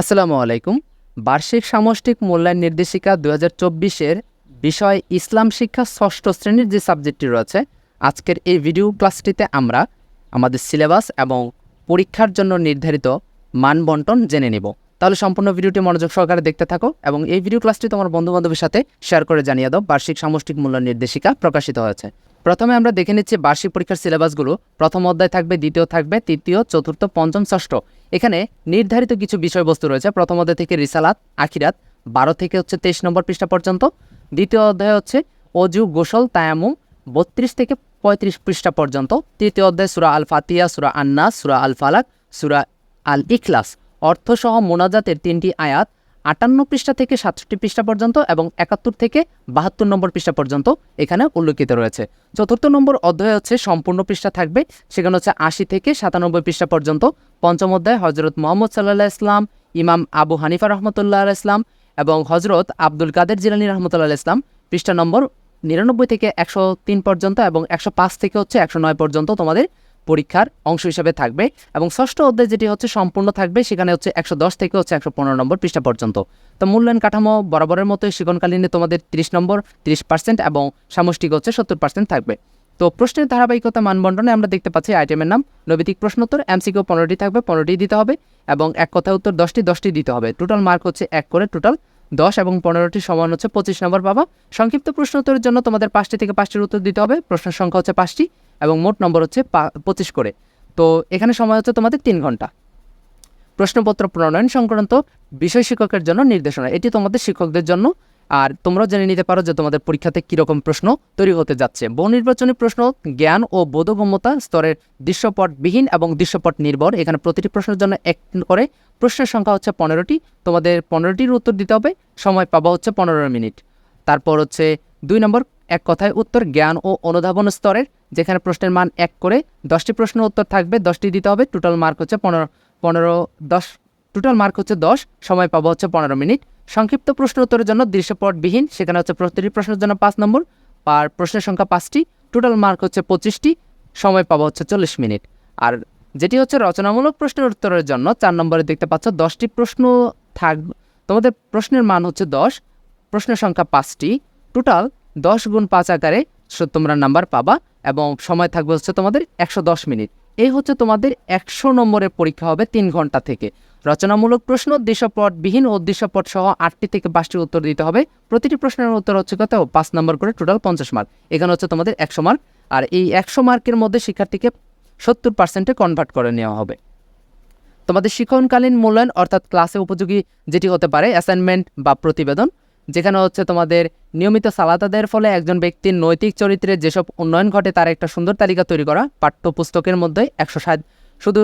আসসালামু আলাইকুম। বার্ষিক সামষ্টিক মূল্যায়ন নির্দেশিকা দু হাজার চব্বিশের বিষয় ইসলাম শিক্ষা ষষ্ঠ শ্রেণির যে সাবজেক্টটি রয়েছে, আজকের এই ভিডিও ক্লাসটিতে আমরা আমাদের সিলেবাস এবং পরীক্ষার জন্য নির্ধারিত মান বন্টন জেনে নেব। তাহলে সম্পূর্ণ ভিডিওটি মনোযোগ সহকারে দেখতে থাকো এবং এই ভিডিও ক্লাসটি তোমার বন্ধুবান্ধবের সাথে শেয়ার করে জানিয়ে দাও, বার্ষিক সামষ্টিক মূল্যায়ন নির্দেশিকা প্রকাশিত হয়েছে। প্রথমে আমরা দেখে নিচ্ছি বার্ষিক পরীক্ষার সিলেবাসগুলো। প্রথম অধ্যায় থাকবে, দ্বিতীয় থাকবে, তৃতীয়, চতুর্থ, পঞ্চম, ষষ্ঠ। এখানে নির্ধারিত কিছু বিষয়বস্তু রয়েছে। প্রথম অধ্যায় থেকে রিসালাত, আখিরাত, বারো থেকে হচ্ছে তেইশ নম্বর পৃষ্ঠা পর্যন্ত। দ্বিতীয় অধ্যায় হচ্ছে অজু, গোসল, তায়ামুম, বত্রিশ থেকে পঁয়ত্রিশ পৃষ্ঠা পর্যন্ত। তৃতীয় অধ্যায় সুরা আল ফাতিয়া সুরা আন্নাস, সুরা আল ফালাক সুরা আল ইখলাস অর্থসহ মোনাজাতের তিনটি আয়াত আটান্ন পৃষ্ঠা থেকে সাতষট্টি পৃষ্ঠা পর্যন্ত এবং একাত্তর থেকে বাহাত্তর নম্বর পৃষ্ঠা পর্যন্ত এখানে উল্লেখিত রয়েছে। চতুর্থ নম্বর অধ্যায় হচ্ছে সম্পূর্ণ পৃষ্ঠা থাকবে। সেখানে হচ্ছে আশি থেকে সাতানব্বই পৃষ্ঠা পর্যন্ত। পঞ্চম অধ্যায় হজরত মোহাম্মদ সাল্লাহ ইসলাম ইমাম আবু হানিফা রহমতুল্লাহ ইসলাম এবং হজরত আব্দুল কাদের জিলানি রহমতুল্লাহ ইসলাম পৃষ্ঠা নম্বর নিরানব্বই থেকে একশো তিন পর্যন্ত এবং একশো পাঁচ থেকে হচ্ছে একশো নয় পর্যন্ত তোমাদের পরীক্ষার অংশ হিসাবে থাকবে এবং ষষ্ঠ অধ্যায় যেটি হচ্ছে সম্পূর্ণ থাকবে, সেখানে হচ্ছে একশো দশ থেকে হচ্ছে একশো পনেরো নম্বর পৃষ্ঠা পর্যন্ত। তো মূল্যায়ন কাঠামো বরাবরের মতোই শিক্ষণকালীনে তোমাদের তিরিশ নম্বর, তিরিশ পার্সেন্ট এবং সামষ্টিক হচ্ছে সত্তর পার্সেন্ট থাকবে। তো প্রশ্নের ধারাবাহিকতা মানবন্টনে আমরা দেখতে পাচ্ছি আইটেমের নাম নৈবিতিক প্রশ্নোত্তর এমসিকিউ পনেরোটি থাকবে, পনেরোটি দিতে হবে এবং এক কথা উত্তর দশটি দশটি দিতে হবে। টোটাল মার্ক হচ্ছে এক করে টোটাল দশ এবং পনেরোটি সমান হচ্ছে পঁচিশ নম্বর পাবা সংক্ষিপ্ত প্রশ্ন উত্তরের জন্য তোমাদের পাঁচটি থেকে পাঁচটির উত্তর দিতে হবে। প্রশ্নের সংখ্যা হচ্ছে পাঁচটি এবং মোট নম্বর হচ্ছে পঁচিশ করে। তো এখানে সময় হচ্ছে তোমাদের তিন ঘণ্টা। প্রশ্নপত্র প্রণয়ন সংক্রান্ত বিষয় শিক্ষকের জন্য নির্দেশনা। এটি তোমাদের শিক্ষকদের জন্য আর তোমরাও জেনে নিতে পারো যে তোমাদের পরীক্ষাতে কীরকম প্রশ্ন তৈরি হতে যাচ্ছে। বহু নির্বাচনী প্রশ্ন, জ্ঞান ও বোধগম্যতা স্তরের দৃশ্যপটবিহীন এবং দৃশ্যপট নির্ভর। এখানে প্রতিটি প্রশ্নের জন্য এক করে প্রশ্নের সংখ্যা হচ্ছে পনেরোটি। তোমাদের পনেরোটির উত্তর দিতে হবে, সময় পাবা হচ্ছে পনেরো মিনিট। তারপর হচ্ছে দুই নম্বর, এক কথায় উত্তর জ্ঞান ও অনুধাবন স্তরের, যেখানে প্রশ্নের মান এক করে দশটি প্রশ্ন উত্তর থাকবে, দশটি দিতে হবে টোটাল মার্ক হচ্ছে পনেরো পনেরো, দশ টোটাল মার্ক হচ্ছে দশ, সময় পাবো হচ্ছে পনেরো মিনিট। সংক্ষিপ্ত প্রশ্ন উত্তরের জন্য দৃশ্যপটবিহীন, সেখানে হচ্ছে প্রতিটি প্রশ্নের জন্য পাঁচ নম্বর আর প্রশ্নের সংখ্যা পাঁচটি টোটাল মার্ক হচ্ছে পঁচিশটি, সময় পাবো হচ্ছে চল্লিশ মিনিট। আর যেটি হচ্ছে রচনামূলক প্রশ্নের উত্তরের জন্য, চার নম্বরে দেখতে পাচ্ছ দশটি প্রশ্ন থাক, তোমাদের প্রশ্নের মান হচ্ছে দশ, প্রশ্নের সংখ্যা পাঁচটি টোটাল দশ গুণ পাঁচ আকারে তোমরা নাম্বার পাবা এবং সময় থাকবে হচ্ছে তোমাদের একশো দশ মিনিট। এই হচ্ছে তোমাদের একশো নম্বরের পরীক্ষা হবে তিন ঘণ্টা থেকে। রচনামূলক প্রশ্ন দৃশ্যপটবিহীন ও দৃশ্যপট সহ আটটি থেকে পাঁচটি উত্তর দিতে হবে। প্রতিটি প্রশ্নের উত্তর হচ্ছে কত? পাঁচ নম্বর করে টোটাল পঞ্চাশ মার্ক। এখানে হচ্ছে তোমাদের একশো মার্ক। আর এই একশো মার্কের মধ্যে শিক্ষার্থীকে সত্তর পার্সেন্টে কনভার্ট করে নেওয়া হবে। তোমাদের শিক্ষণকালীন মূল্যায়ন, অর্থাৎ ক্লাসে উপযোগী যেটি হতে পারে অ্যাসাইনমেন্ট বা প্রতিবেদন, যেখানে হচ্ছে তোমাদের নিয়মিত সালাতাদের ফলে একজন ব্যক্তির নৈতিক চরিত্রে যেসব উন্নয়ন ঘটে, তার একটা সুন্দর তালিকা তৈরি করা। পাঠ্যপুস্তকের মধ্যে একশো ষাট। শুধু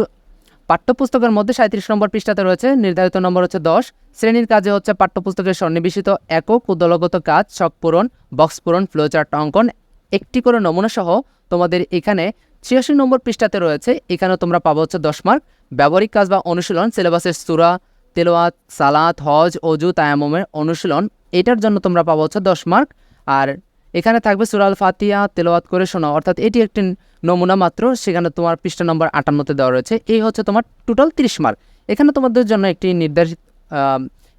পাঠ্যপুস্তকের মধ্যে সাঁত্রিশ নম্বর পৃষ্ঠাতে রয়েছে, নির্ধারিত নম্বর হচ্ছে দশ। শ্রেণির কাজে হচ্ছে পাঠ্যপুস্তকের সন্নিবেশিত একক ও দলগত কাজ শখ পূরণ, বক্স পূরণ, ফ্লোচার্ট অঙ্কন, একটি করে নমুনা সহ তোমাদের এখানে ছিয়াশি নম্বর পৃষ্ঠাতে রয়েছে। এখানে তোমরা পাবো হচ্ছে দশ মার্ক। ব্যবহারিক কাজ বা অনুশীলন, সিলেবাসের সুরা, তেলোয়াত, সালাত, হজ অজু তায়ামমের অনুশীলন, এটার জন্য তোমরা পাবো হচ্ছে দশ মার্ক। আর এখানে থাকবে সুরাল ফাতিয়া তেলাওয়াত করে শোনা। অর্থাৎ এটি একটি নমুনা মাত্র, সেখানে তোমার পৃষ্ঠা নম্বর আটান্নতে দেওয়া রয়েছে। এই হচ্ছে তোমার টোটাল তিরিশ মার্ক এখানে তোমাদের জন্য একটি নির্ধারিত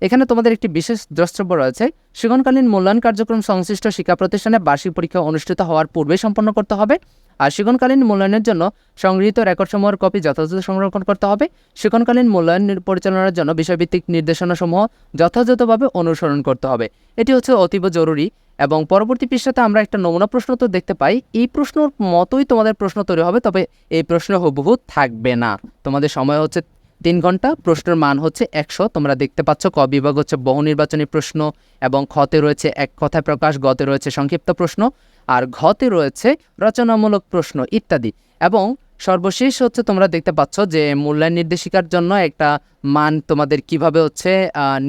এখানে তোমাদের একটি বিশেষ দ্রষ্টব্য রয়েছে। শিক্ষণকালীন মূল্যায়ন কার্যক্রম সংশ্লিষ্ট শিক্ষা প্রতিষ্ঠানে বার্ষিক পরীক্ষা অনুষ্ঠিত হওয়ার পূর্বে সম্পন্ন করতে হবে। আর শিক্ষণকালীন মূল্যায়নের জন্য সংগৃহীত রেকর্ডসমূহের কপি যথাযথ সংরক্ষণ করতে হবে। শিক্ষণকালীন মূল্যায়ন পরিচালনার জন্য বিষয়ভিত্তিক নির্দেশনাসমূহ যথাযথভাবে অনুসরণ করতে হবে। এটি হচ্ছে অতীব জরুরি। এবং পরবর্তী পৃষ্ঠাতে আমরা একটা নমুনা প্রশ্ন তো দেখতে পাই। এই প্রশ্নর মতোই তোমাদের প্রশ্ন তৈরি হবে, তবে এই প্রশ্ন হুবহু থাকবে না। তোমাদের সময় হচ্ছে তিন ঘণ্টা, প্রশ্নের মান হচ্ছে একশো। তোমরা দেখতে পাচ্ছ ক বিভাগ হচ্ছে বহু নির্বাচনী প্রশ্ন এবং খতে রয়েছে এক কথায় প্রকাশ, গতে রয়েছে সংক্ষিপ্ত প্রশ্ন, আর ঘতে রয়েছে রচনামূলক প্রশ্ন ইত্যাদি। এবং সর্বশেষ হচ্ছে তোমরা দেখতে পাচ্ছ যে মূল্যায়ন নির্দেশিকার জন্য একটা মান তোমাদের কীভাবে হচ্ছে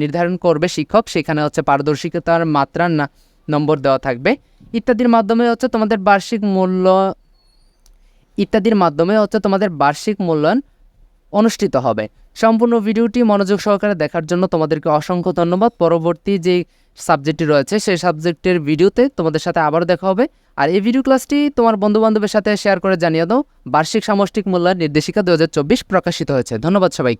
নির্ধারণ করবে শিক্ষক, সেখানে হচ্ছে পারদর্শিকতার মাত্রা না নম্বর দেওয়া থাকবে। ইত্যাদির মাধ্যমে হচ্ছে তোমাদের বার্ষিক মূল্য, ইত্যাদির মাধ্যমে হচ্ছে তোমাদের বার্ষিক মূল্যায়ন অনুষ্ঠিত হবে। সম্পূর্ণ ভিডিওটি মনোযোগ সহকারে দেখার জন্য তোমাদেরকে অসংখ্য ধন্যবাদ। পরবর্তী যে সাবজেক্টটি রয়েছে, সেই সাবজেক্টের ভিডিওতে তোমাদের সাথে আবার দেখা হবে। আর এই ভিডিও ক্লাসটি তোমার বন্ধুবান্ধবের সাথে শেয়ার করে জানিয়ে দাও। বার্ষিক সামষ্টিক মূল্যায়ন নির্দেশিকা দু হাজার চব্বিশ প্রকাশিত হয়েছে। ধন্যবাদ সবাইকে।